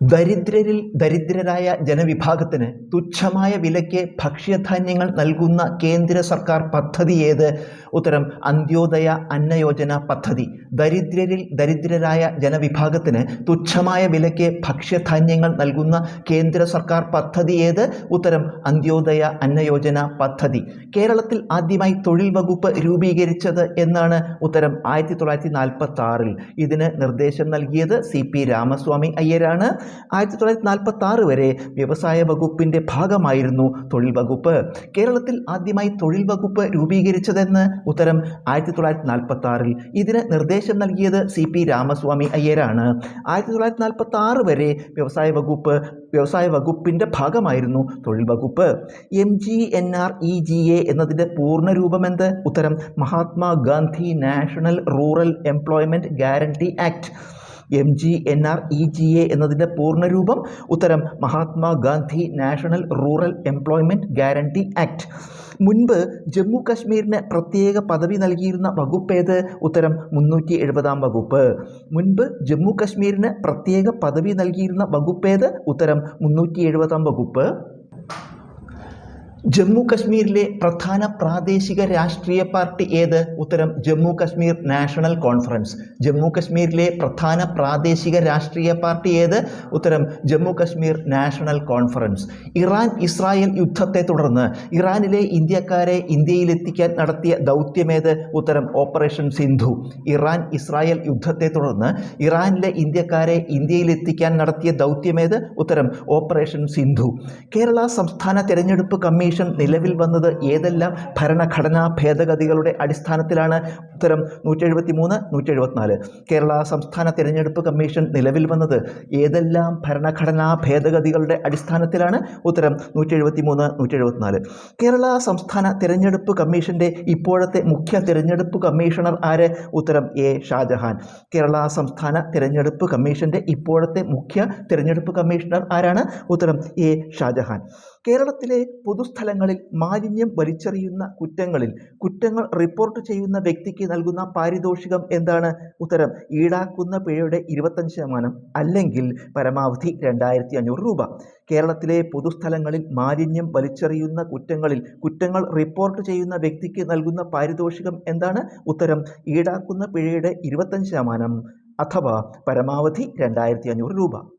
ദരിദ്രരിൽ ദരിദ്രരായ ജനവിഭാഗത്തിന് തുച്ഛമായ വിലയ്ക്ക് ഭക്ഷ്യധാന്യങ്ങൾ നൽകുന്ന കേന്ദ്ര സർക്കാർ പദ്ധതി ഏത്? ഉത്തരം അന്ത്യോദയ അന്നയോജന പദ്ധതി. ദരിദ്രരിൽ ദരിദ്രരായ ജനവിഭാഗത്തിന് തുച്ഛമായ വിലയ്ക്ക് ഭക്ഷ്യധാന്യങ്ങൾ നൽകുന്ന കേന്ദ്ര സർക്കാർ പദ്ധതി ഏത്? ഉത്തരം അന്ത്യോദയ അന്നയോജന പദ്ധതി. കേരളത്തിൽ ആദ്യമായി തൊഴിൽ വകുപ്പ് രൂപീകരിച്ചത് എന്നാണ് ഉത്തരം ആയിരത്തി തൊള്ളായിരത്തി നാൽപ്പത്തി ആറിൽ ഇതിന് നിർദ്ദേശം നൽകിയത് സി പി രാമസ്വാമി അയ്യരാണ്. ആയിരത്തി തൊള്ളായിരത്തി നാൽപ്പത്തി ആറ് വരെ വ്യവസായ വകുപ്പിന്റെ ഭാഗമായിരുന്നു തൊഴിൽ വകുപ്പ്. കേരളത്തിൽ ആദ്യമായി തൊഴിൽ വകുപ്പ് രൂപീകരിച്ചതെന്ന് ഉത്തരം ആയിരത്തി തൊള്ളായിരത്തി നാൽപ്പത്തി ആറിൽ ഇതിന് നിർദ്ദേശം നൽകിയത് സി പി രാമസ്വാമി അയ്യരാണ്. ആയിരത്തി തൊള്ളായിരത്തി നാൽപ്പത്തി ആറ് വരെ വ്യവസായ വകുപ്പ് വ്യവസായ വകുപ്പിന്റെ ഭാഗമായിരുന്നു തൊഴിൽ വകുപ്പ്. M G N R E G A എന്നതിന്റെ പൂർണരൂപം എന്ത്? ഉത്തരം Mahatma Gandhi national rural employment guarantee act. M G N R E G A എന്നതിന്റെ പൂർണരൂപം ഉത്തരം Mahatma Gandhi national rural employment guarantee act. മുൻപ് ജമ്മു കാശ്മീരിന് പ്രത്യേക പദവി നൽകിയിരുന്ന വകുപ്പ് ഏത്? ഉത്തരം മുന്നൂറ്റി എഴുപതാം വകുപ്പ്. മുൻപ് ജമ്മു കാശ്മീരിന് പ്രത്യേക പദവി നൽകിയിരുന്ന വകുപ്പ് ഏത്? ഉത്തരം മുന്നൂറ്റി എഴുപതാം വകുപ്പ്. ജമ്മു കശ്മീരിലെ പ്രധാന പ്രാദേശിക രാഷ്ട്രീയ പാർട്ടി ഏത്? ഉത്തരം ജമ്മു കശ്മീർ നാഷണൽ കോൺഫറൻസ്. ജമ്മു കശ്മീരിലെ പ്രധാന പ്രാദേശിക രാഷ്ട്രീയ പാർട്ടി ഏത്? ഉത്തരം Jammu Kashmir national conference. Iran Israel യുദ്ധത്തെ തുടർന്ന് ഇറാനിലെ ഇന്ത്യക്കാരെ ഇന്ത്യയിലെത്തിക്കാൻ നടത്തിയ ദൗത്യമേത് ഉത്തരം ഓപ്പറേഷൻ സിന്ധു. ഇറാൻ ഇസ്രായേൽ യുദ്ധത്തെ തുടർന്ന് ഇറാനിലെ ഇന്ത്യക്കാരെ ഇന്ത്യയിലെത്തിക്കാൻ നടത്തിയ ദൗത്യമേത് ഉത്തരം ഓപ്പറേഷൻ സിന്ധു. കേരള സംസ്ഥാന തെരഞ്ഞെടുപ്പ് കമ്മീഷൻ നിലവിൽ വന്നത് ഏതെല്ലാം ഭരണഘടനാ ഭേദഗതികളുടെ അടിസ്ഥാനത്തിലാണ്? ഉത്തരം നൂറ്റി എഴുപത്തി മൂന്ന് നൂറ്റി എഴുപത്തിനാല് കേരള സംസ്ഥാന തിരഞ്ഞെടുപ്പ് കമ്മീഷൻ നിലവിൽ വന്നത് ഏതെല്ലാം ഭരണഘടനാ ഭേദഗതികളുടെ അടിസ്ഥാനത്തിലാണ്? ഉത്തരം നൂറ്റി എഴുപത്തി മൂന്ന് നൂറ്റി എഴുപത്തിനാല് കേരള സംസ്ഥാന തിരഞ്ഞെടുപ്പ് കമ്മീഷന്റെ ഇപ്പോഴത്തെ മുഖ്യ തിരഞ്ഞെടുപ്പ് കമ്മീഷണർ ആര്? ഉത്തരം എ. ഷാജഹാൻ. കേരള സംസ്ഥാന തിരഞ്ഞെടുപ്പ് കമ്മീഷന്റെ ഇപ്പോഴത്തെ മുഖ്യ തിരഞ്ഞെടുപ്പ് കമ്മീഷണർ ആരാണ്? ഉത്തരം എ. ഷാജഹാൻ. കേരളത്തിലെ പൊതുസ്ഥലങ്ങളിൽ മാലിന്യം വലിച്ചെറിയുന്ന കുറ്റങ്ങളിൽ കുറ്റങ്ങൾ റിപ്പോർട്ട് ചെയ്യുന്ന വ്യക്തിക്ക് നൽകുന്ന പാരിതോഷികം എന്താണ്? ഉത്തരം ഈടാക്കുന്ന പിഴയുടെ ഇരുപത്തഞ്ച് ശതമാനം അല്ലെങ്കിൽ പരമാവധി രണ്ടായിരത്തി അഞ്ഞൂറ് രൂപ. കേരളത്തിലെ പൊതുസ്ഥലങ്ങളിൽ മാലിന്യം വലിച്ചെറിയുന്ന കുറ്റങ്ങളിൽ കുറ്റങ്ങൾ റിപ്പോർട്ട് ചെയ്യുന്ന വ്യക്തിക്ക് നൽകുന്ന പാരിതോഷികം എന്താണ്? ഉത്തരം ഈടാക്കുന്ന പിഴയുടെ ഇരുപത്തഞ്ച് ശതമാനം അഥവാ പരമാവധി രണ്ടായിരത്തി അഞ്ഞൂറ് രൂപ.